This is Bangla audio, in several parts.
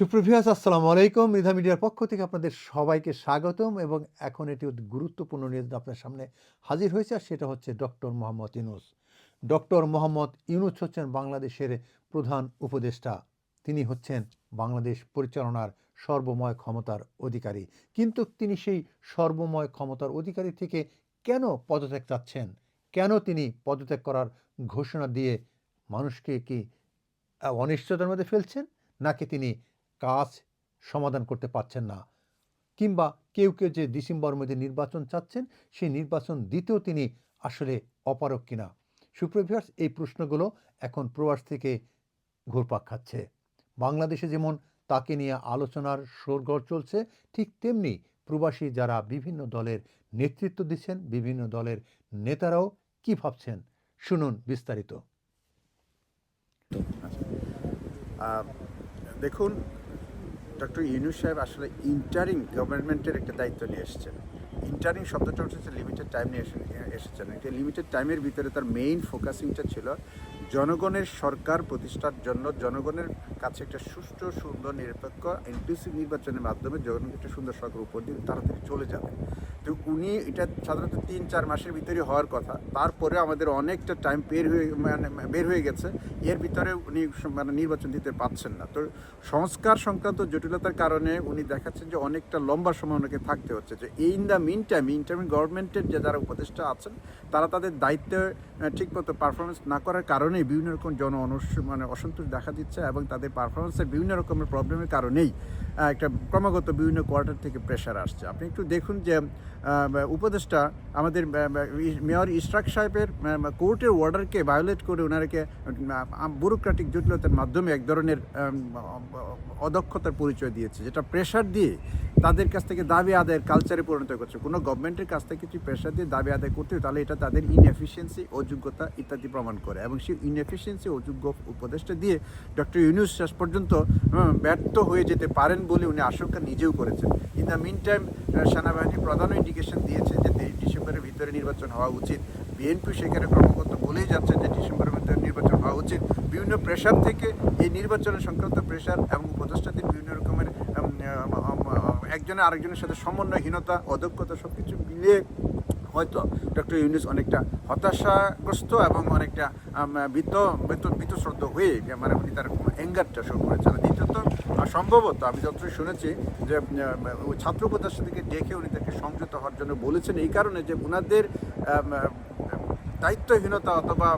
সুপ্রভিয়াস আসসালামু আলাইকুম। মৃধা মিডিয়ার পক্ষ থেকে আপনাদের সবাইকে স্বাগতম এবং এখন এটি গুরুত্বপূর্ণ নিউজ আপনার সামনে হাজির হয়েছে, আর সেটা হচ্ছে ডক্টর মোহাম্মদ ইউনুস। ডক্টর মোহাম্মদ ইউনুস হচ্ছেন বাংলাদেশের প্রধান উপদেষ্টা। তিনি হচ্ছেন বাংলাদেশ পরিচালনার সর্বময় ক্ষমতার অধিকারী। কিন্তু তিনি সেই সর্বময় ক্ষমতার অধিকারী থেকে কেন পদত্যাগ চাচ্ছেন? কেন তিনি পদত্যাগ করার ঘোষণা দিয়ে মানুষকে কি অনিশ্চয়তার মধ্যে ফেলছেন? নাকি তিনি কাজ সমাধান করতে পারছেন না। কিংবা কেউ কেউ যে ডিসেম্বর মধ্যে নির্বাচন চাচ্ছেন, সেই নির্বাচন দিতেও তিনি আসলে অপারক কিনা? সুপ্রভিয়ার্স এই প্রশ্নগুলো এখন প্রবাস থেকে ঘুরপাক খাচ্ছে। বাংলাদেশে যেমন তাকে নিয়ে আলোচনার সরগড় চলছে, ঠিক তেমনি প্রবাসী যারা বিভিন্ন দলের নেতৃত্ব দিচ্ছেন, বিভিন্ন দলের নেতারাও কি ভাবছেন? শুনুন বিস্তারিত। দেখুন ডক্টর ইউনুস সাহেব আসলে ইন্টারিং গভর্নমেন্টের একটা দায়িত্ব নিয়ে এসেছেন। ইন্টারিং শব্দটা হচ্ছে লিমিটেড টাইম নিয়ে এসে- এসেছেন। একটা লিমিটেড টাইমের ভিতরে তার মেইন ফোকাসিংটা ছিল জনগণের সরকার প্রতিষ্ঠার জন্য জনগণের কাছে একটা সুষ্ঠু, সুন্দর, নিরপেক্ষ ইনক্লুসিভ নির্বাচনের মাধ্যমে জনগণকে একটা সুন্দর সরকার উপর দিয়ে তাড়াতাড়ি চলে যাবে। তো উনি এটা সাধারণত তিন, চার মাসের ভিতরে হওয়ার কথা। তারপরে আমাদের অনেকটা টাইম বের হয়ে মানে বের হয়ে গেছে। এর ভিতরে উনি মানে নির্বাচন দিতে পারছেন না। তো সংস্কার সংক্রান্ত জটিলতার কারণে উনি দেখাচ্ছেন যে অনেকটা লম্বা সময় ওনাকে থাকতে হচ্ছে যে in the mean time in time গভর্নমেন্টের যে যারা উপদেষ্টা আছেন, তারা তাদের দায়িত্বে ঠিকমতো পারফরমেন্স না করার কারণে বিভিন্ন রকম জন মানে অসন্তোষ দেখা দিচ্ছে এবং তাদের পারফরমেন্সের বিভিন্ন রকমের প্রবলেমের কারণেই একটা ক্রমাগত বিভিন্ন কোয়ার্টার থেকে প্রেশার আসছে। আপনি একটু দেখুন যে উপদেষ্টা আমাদের মেয়র ইশরাক সাহেবের কোর্টের অর্ডারকে ভায়োলেট করে ওনারকে ব্যুরোক্রেটিক জটিলতার মাধ্যমে এক ধরনের অদক্ষতার পরিচয় দিয়েছে, যেটা প্রেশার দিয়ে তাদের কাছ থেকে দাবি আদায়ের কালচারে পরিণত করছে। কোনো গভর্নমেন্টের কাছ থেকে কিছু প্রেশার দিয়ে দাবি আদায় করতে তাহলে এটা তাদের ইনএফিসিয়েন্সি অযোগ্যতা ইত্যাদি প্রমাণ করে এবং সেই ইনএফিসিয়েন্সি অযোগ্য উপদেষ্টা দিয়ে ডক্টর ইউনুস শেষ পর্যন্ত ব্যর্থ হয়ে যেতে পারেন বলে উনি আশঙ্কা নিজেও করেছেন। ইন দ্য মিন টাইম সেনাবাহিনী প্রধান ইন্ডিকেশন দিয়েছে যে তেইশ ডিসেম্বরের ভিতরে নির্বাচন হওয়া উচিত। বিএনপি সেখানে ক্রমাগত বলেই যাচ্ছে যে ডিসেম্বরের ভিতরে নির্বাচন হওয়া উচিত। বিভিন্ন প্রেশার থেকে এই নির্বাচনের সংক্রান্ত প্রেশার এবং উপদেষ্টাদের বিভিন্ন রকমের একজনের আরেকজনের সাথে সমন্বয়হীনতা, অদক্ষতা সব কিছু মিলিয়ে হয়তো ডক্টর ইউনুস অনেকটা হতাশাগ্রস্ত এবং অনেকটা ভীত ভীতশ্রদ্ধ হয়ে মানে উনি তার অ্যাঙ্গারটা শুরু করেছেন। দ্বিতীয়ত সম্ভবত আমি যতটুকু শুনেছি যে ছাত্র উপদেষ্টাদেরকে ডেকে উনি তাকে সংযত হওয়ার জন্য বলেছেন। এই কারণে যে ওনাদের দায়িত্বহীনতা অথবা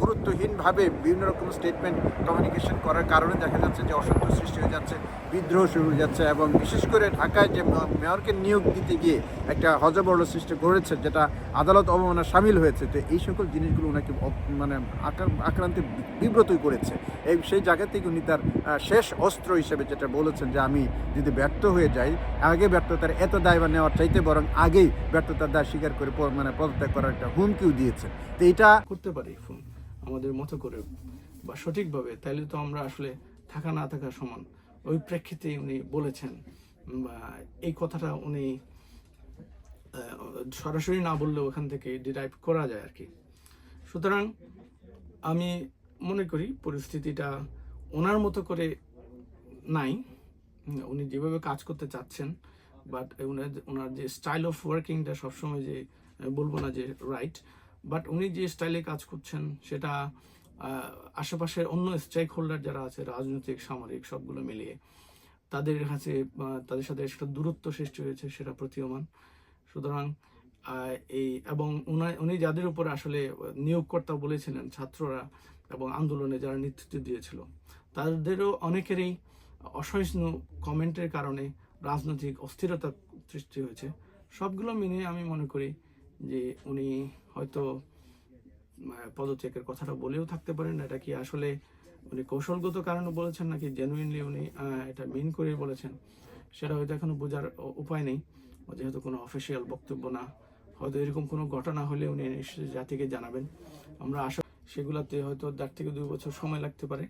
গুরুত্বহীনভাবে বিভিন্ন রকম স্টেটমেন্ট কমিউনিকেশন করার কারণে দেখা যাচ্ছে যে অসন্তোষ সৃষ্টি হয়ে যাচ্ছে। বিদ্রোহ শুরু যাচ্ছে এবং বিশেষ করে ঢাকায় যে মেয়রকে নিয়োগ দিতে গিয়ে একটা হজবরল সৃষ্টি করেছে, যেটা আদালত অবমাননা সামিল হয়েছে, তো এই সকল জিনিসগুলো ওনাকে মানে আক্রা- আক্রান্তে বিব্রতই করেছে। এই সেই জায়গা থেকে উনি তার শেষ অস্ত্র হিসেবে যেটা বলেছেন যে আমি যদি ব্যর্থ হয়ে যাই, আগে ব্যর্থতার এত দায়ভার নেওয়ার চাইতে বরং আগেই ব্যর্থতার দায় স্বীকার করে মানে পদত্যাগ করার একটা হুমকিও দিয়েছে তো এটা করতে পারি আমাদের মতো করে, বা সঠিকভাবে, তাইলে তো আমরা আসলে থাকা না থাকা সমান। ওই প্রেক্ষিতে উনি বলেছেন বা এই কথাটা উনি সরাসরি না বললেও ওখান থেকে ডিরাইভ করা যায় আর কি। সুতরাং আমি মনে করি পরিস্থিতিটা ওনার মতো করে নাই। উনি যেভাবে কাজ করতে চাচ্ছেন বাট ওনার ওনার যে স্টাইল অফ ওয়ার্কিংটা সবসময় যে, বলব না যে রাইট বাট উনি যে স্টাইলে কাজ করছেন, সেটা আশেপাশের অন্য স্টেক হোল্ডার যারা আছে, রাজনৈতিক, সামরিক, সবগুলো মিলিয়ে, তাদের কাছে তাদের সাথে একটা দূরত্ব সৃষ্টি হয়েছে, সেটা প্রতীয়মান। সুতরাং এই, এবং উনা- যাদের উপর আসলে নিয়োগকর্তা বলেছিলেন, ছাত্ররা এবং আন্দোলনে যারা নেতৃত্ব দিয়েছিল, তাদেরও অনেকেরই অসহিষ্ণু কমেন্টের কারণে রাজনৈতিক অস্থিরতা সৃষ্টি হয়েছে। সবগুলো মিলিয়ে আমি মনে করি যে উনি হয়তো পদত্যাগের কথাটা বলেও থাকতে পারেন। এটা কি আসলে উনি কৌশলগত কারণে বলেছেন নাকি জেনুইনলি উনি এটা মিন করে বলেছেন? সেটা হয়তো এখনও বোঝার উপায় নেই। যেহেতু কোনো অফিসিয়াল বক্তব্য না, হয়তো এরকম কোনো ঘটনা হলে উনি জাতিকে জানাবেন। আমরা আশা সেগুলাতে হয়তো দেড় থেকে দুই বছর সময় লাগতে পারে।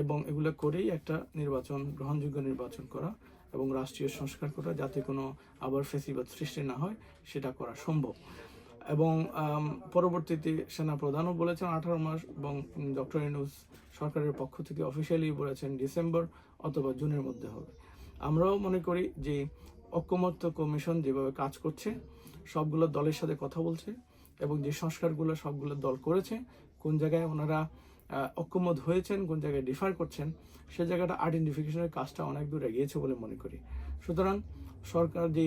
এবং এগুলো করেই একটা নির্বাচন, গ্রহণযোগ্য নির্বাচন করা এবং রাষ্ট্রীয় সংস্কার করা, যাতে কোনো আবার ফেসিবাদ সৃষ্টি না হয়, সেটা করা সম্ভব। এবং পরবর্তীতে সেনাপ্রধানও বলেছেন আঠারো মাস এবং ডক্টর ইনুস সরকারের পক্ষ থেকে অফিসিয়ালি বলেছেন ডিসেম্বর অথবা জুনের মধ্যে হবে। আমরাও মনে করি যে ঐক্যমত্য কমিশন যেভাবে কাজ করছে, সবগুলো দলের সাথে কথা বলছে এবং যে সংস্কারগুলো সবগুলো দল করেছে, কোন জায়গায় ওনারা ঐক্যমত হয়েছেন, কোন জায়গায় ডিফার করছেন, সে জায়গাটা আইডেন্টিফিকেশনের কাজটা অনেক দূর এগিয়েছে বলে মনে করি। সুতরাং সরকার যে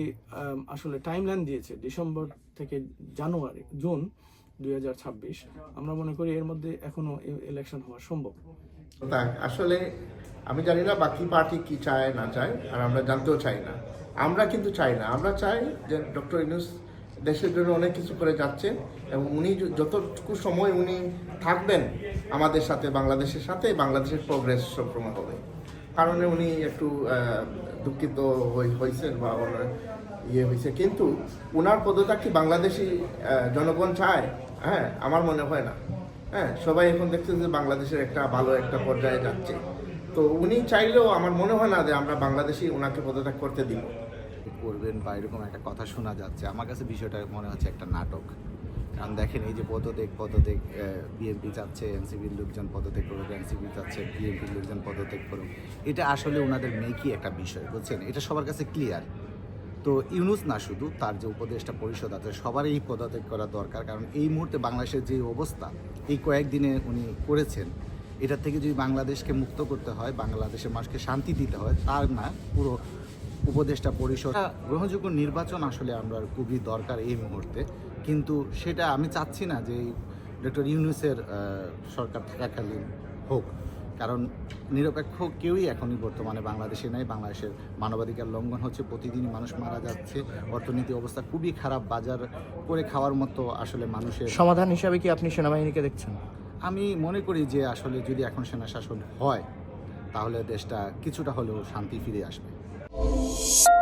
আসলে টাইমলাইন দিয়েছে, ডিসেম্বর থেকে জানুয়ারি, জুন দু হাজার ছাব্বিশ, আমরা মনে করি এর মধ্যে এখনও ইলেকশন হওয়া সম্ভব। আসলে আমি জানি না বাকি পার্টি কি চায়, না চায়, আর আমরা জানতেও চাই না। আমরা কিন্তু চাই না। আমরা চাই যে ডক্টর ইনুস দেশের জন্য অনেক কিছু করে যাচ্ছেন এবং উনি যতটুকু সময় উনি থাকবেন আমাদের সাথে, বাংলাদেশের সাথে, বাংলাদেশের প্রোগ্রেস সবসময় হবে। কারণে উনি একটু দুঃখিত হয়েছেন বা ওনার ইয়ে হয়েছে কিন্তু ওনার পদত্যাগ কি বাংলাদেশি জনগণ চায়? হ্যাঁ আমার মনে হয় না। হ্যাঁ সবাই এখন দেখছেন যে বাংলাদেশের একটা ভালো একটা পর্যায়ে যাচ্ছে। তো উনি চাইলেও আমার মনে হয় না যে আমরা বাংলাদেশি ওনাকে পদত্যাগ করতে দিব। করবেন বা এরকম একটা কথা শোনা যাচ্ছে। আমার কাছে বিষয়টা মনে হচ্ছে একটা নাটক। কারণ দেখেন এই যে পদত্যাগ পদত্যাগ বিএনপি চাচ্ছে এনসিপির লোকজন পদত্যাগ করুক, এনসিপি চাচ্ছে বিএনপির লোকজন পদত্যাগ করুক। এটা আসলে ওনাদের মেকি একটা বিষয়, বুঝছেন? এটা সবার কাছে ক্লিয়ার তো ইউনুস না শুধু, তার যে উপদেষ্টা পরিষদ আছে, সবারই এই পদত্যাগ করা দরকার। কারণ এই মুহূর্তে বাংলাদেশের যে অবস্থা, এই কয়েকদিনে উনি করেছেন এটা থেকে যদি বাংলাদেশকে মুক্ত করতে হয়, বাংলাদেশের মানুষকে শান্তি দিতে হয়, তার না পুরো উপদেষ্টা পরিষদ গ্রহণযোগ্য নির্বাচন আসলে আমরা খুবই দরকার এই মুহূর্তে। কিন্তু সেটা আমি চাচ্ছি না যে ডক্টর ইউনুসের সরকার থাকাকালীন হোক। কারণ নিরপেক্ষ কেউই এখনই বর্তমানে বাংলাদেশে নাই। বাংলাদেশের মানবাধিকার লঙ্ঘন হচ্ছে প্রতিদিনই মানুষ মারা যাচ্ছে। অর্থনীতি অবস্থা খুবই খারাপ বাজার করে খাওয়ার মতো আসলে মানুষের। সমাধান হিসাবে কি আপনি সেনাবাহিনীকে দেখছেন? আমি মনে করি যে আসলে যদি এখন সেনা শাসন হয় তাহলে দেশটা কিছুটা হলেও শান্তি ফিরে আসবে। Música